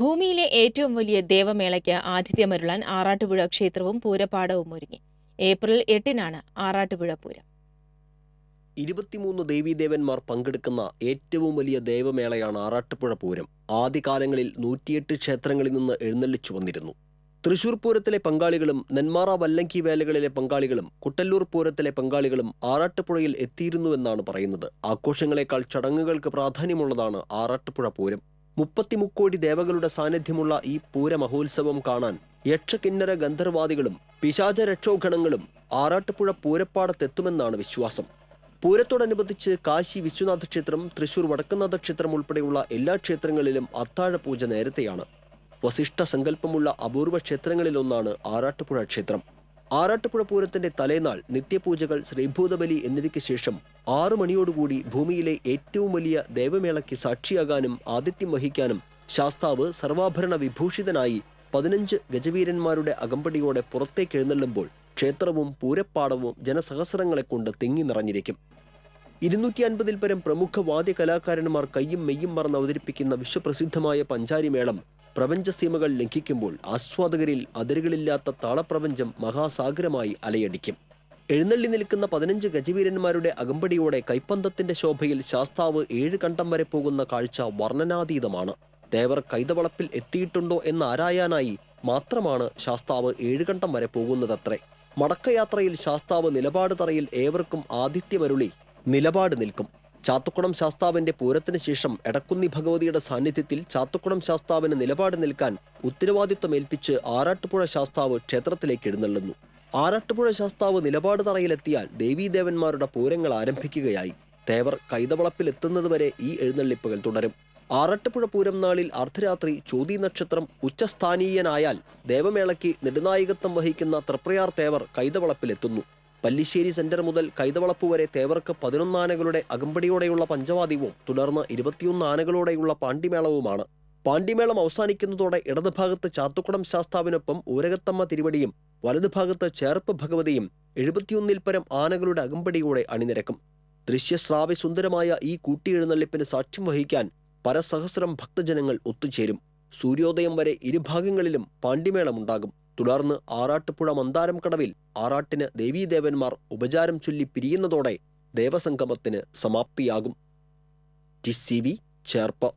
ഭൂമിയിലെ ഏറ്റവും വലിയ ദേവമേളയ്ക്ക് ആതിഥ്യമരുളാൻ ആറാട്ടുപുഴ ക്ഷേത്രവും പൂരപ്പാടവും ഒരുങ്ങി. ഏപ്രിൽ എട്ടിനാണ് ആറാട്ടുപുഴ പൂരം. ഇരുപത്തിമൂന്ന് ദേവീദേവന്മാർ പങ്കെടുക്കുന്ന ഏറ്റവും വലിയ ദേവമേളയാണ് ആറാട്ടുപുഴ പൂരം. ആദ്യകാലങ്ങളിൽ നൂറ്റിയെട്ട് ക്ഷേത്രങ്ങളിൽ നിന്ന് എഴുന്നള്ളിച്ചു വന്നിരുന്നു. തൃശൂർ പൂരത്തിലെ പങ്കാളികളും നെന്മാറ വല്ലങ്കി വേലകളിലെ പങ്കാളികളും കുട്ടല്ലൂർ പൂരത്തിലെ പങ്കാളികളും ആറാട്ടുപുഴയിൽ എത്തിയിരുന്നുവെന്നാണ് പറയുന്നത്. ആഘോഷങ്ങളെക്കാൾ ചടങ്ങുകൾക്ക് പ്രാധാന്യമുള്ളതാണ് ആറാട്ടുപുഴ പൂരം. മുപ്പത്തിമുക്കോടി ദേവകളുടെ സാന്നിധ്യമുള്ള ഈ പൂരമഹോത്സവം കാണാൻ യക്ഷകിന്നര ഗന്ധർവാദികളും പിശാച രക്ഷോഘണങ്ങളും ആറാട്ടുപുഴ പൂരപ്പാടത്തെത്തുമെന്നാണ് വിശ്വാസം. പൂരത്തോടനുബന്ധിച്ച് കാശി വിശ്വനാഥ ക്ഷേത്രം തൃശൂർ വടക്കുന്നാഥ ക്ഷേത്രം ഉൾപ്പെടെയുള്ള എല്ലാ ക്ഷേത്രങ്ങളിലും അത്താഴ പൂജ നേരത്തെയാണ്. വസിഷ്ഠ സങ്കല്പമുള്ള അപൂർവ ക്ഷേത്രങ്ങളിലൊന്നാണ് ആറാട്ടുപുഴ ക്ഷേത്രം. ആറാട്ടുപുഴ പൂരത്തിന്റെ തലേനാൾ നിത്യപൂജകൾ ശ്രീഭൂതബലി എന്നിവയ്ക്ക് ശേഷം ആറു മണിയോടുകൂടി ഭൂമിയിലെ ഏറ്റവും വലിയ ദേവമേളയ്ക്ക് സാക്ഷിയാകാനും ആതിഥ്യം വഹിക്കാനും ശാസ്താവ് സർവാഭരണ വിഭൂഷിതനായി പതിനഞ്ച് ഗജവീരന്മാരുടെ അകമ്പടിയോടെ പുറത്തേക്ക് എഴുന്നള്ളുമ്പോൾ ക്ഷേത്രവും പൂരപ്പാടവും ജനസഹസ്രങ്ങളെ കൊണ്ട് തിങ്ങി നിറഞ്ഞിരിക്കും. ഇരുന്നൂറ്റി അൻപതിൽ പരം പ്രമുഖ വാദ്യ കലാകാരന്മാർ കയ്യും മെയ്യും മറന്ന് അവതരിപ്പിക്കുന്ന വിശ്വപ്രസിദ്ധമായ പഞ്ചാരിമേളം പ്രപഞ്ചസീമകൾ ലംഘിക്കുമ്പോൾ ആസ്വാദകരിൽ അതിരുകളില്ലാത്ത താളപ്രപഞ്ചം മഹാസാഗരമായി അലയടിക്കും. എഴുന്നള്ളി നിൽക്കുന്ന പതിനഞ്ച് ഗജവീരന്മാരുടെ അകമ്പടിയോടെ കൈപ്പന്തത്തിന്റെ ശോഭയിൽ ശാസ്താവ് ഏഴ് കണ്ടം വരെ പോകുന്ന കാഴ്ച വർണനാതീതമാണ്. ദേവർ കൈതവളപ്പിൽ എത്തിയിട്ടുണ്ടോ എന്ന് ആരായാനായി മാത്രമാണ് ശാസ്താവ് ഏഴുകണ്ടം വരെ പോകുന്നതത്രേ. മടക്കയാത്രയിൽ ശാസ്താവ് നിലപാട് തറയിൽ ഏവർക്കും ആതിഥ്യമരുളി നിലപാട് നിൽക്കും. ചാത്തുക്കുളം ശാസ്താവിന്റെ പൂരത്തിന് ശേഷം എടക്കുന്നി ഭഗവതിയുടെ സാന്നിധ്യത്തിൽ ചാത്തുക്കുളം ശാസ്താവിന് നിലപാട് നിൽക്കാൻ ഉത്തരവാദിത്വം ഏൽപ്പിച്ച് ആറാട്ടുപുഴ ശാസ്താവ് ക്ഷേത്രത്തിലേക്ക് എഴുന്നള്ളുന്നു. ആറാട്ടുപുഴ ശാസ്താവ് നിലപാട് തറയിലെത്തിയാൽ ദേവീദേവന്മാരുടെ പൂരങ്ങൾ ആരംഭിക്കുകയായി. തേവർ കൈതവളപ്പിൽ എത്തുന്നതുവരെ ഈ എഴുന്നള്ളിപ്പുകൾ തുടരും. ആറാട്ടുപുഴ പൂരം നാളിൽ അർദ്ധരാത്രി ചോതി നക്ഷത്രം ഉച്ചസ്ഥാനീയനായാൽ ദേവമേളയ്ക്ക് നെടുനായകത്വം വഹിക്കുന്ന തൃപ്രയാർ തേവർ കൈതവളപ്പിലെത്തുന്നു. പല്ലിശ്ശേരി സെന്റർ മുതൽ കൈതവളപ്പ് വരെ തേവർക്ക് പതിനൊന്ന് ആനകളുടെ അകമ്പടിയോടെയുള്ള പഞ്ചവാദ്യവും തുടർന്ന് ഇരുപത്തിയൊന്ന് ആനകളോടെയുള്ള പാണ്ടിമേളവുമാണ്. പാണ്ടിമേളം അവസാനിക്കുന്നതോടെ ഇടതുഭാഗത്ത് ചാത്തുക്കുടം ശാസ്താവിനൊപ്പം ഊരകത്തമ്മ തിരുവടിയും വലതുഭാഗത്ത് ചേർപ്പ് ഭഗവതിയും എഴുപത്തിയൊന്നിൽ പരം ആനകളുടെ അകമ്പടിയോടെ അണിനിരക്കും. ദൃശ്യശ്രാവ്യ സുന്ദരമായ ഈ കൂട്ടിയെഴുന്നള്ളിപ്പിന് സാക്ഷ്യം വഹിക്കാൻ പരസഹസ്രം ഭക്തജനങ്ങൾ ഒത്തുചേരും. സൂര്യോദയം വരെ ഇരുഭാഗങ്ങളിലും പാണ്ടിമേളമുണ്ടാകും. തുടർന്ന് ആറാട്ടുപുഴ മന്ദാരം കടവിൽ ആറാട്ടിന് ദേവീദേവന്മാർ ഉപചാരം ചൊല്ലി പിരിയുന്നതോടെ ദേവസംഗമത്തിന് സമാപ്തിയാകും. T C V Cherpu.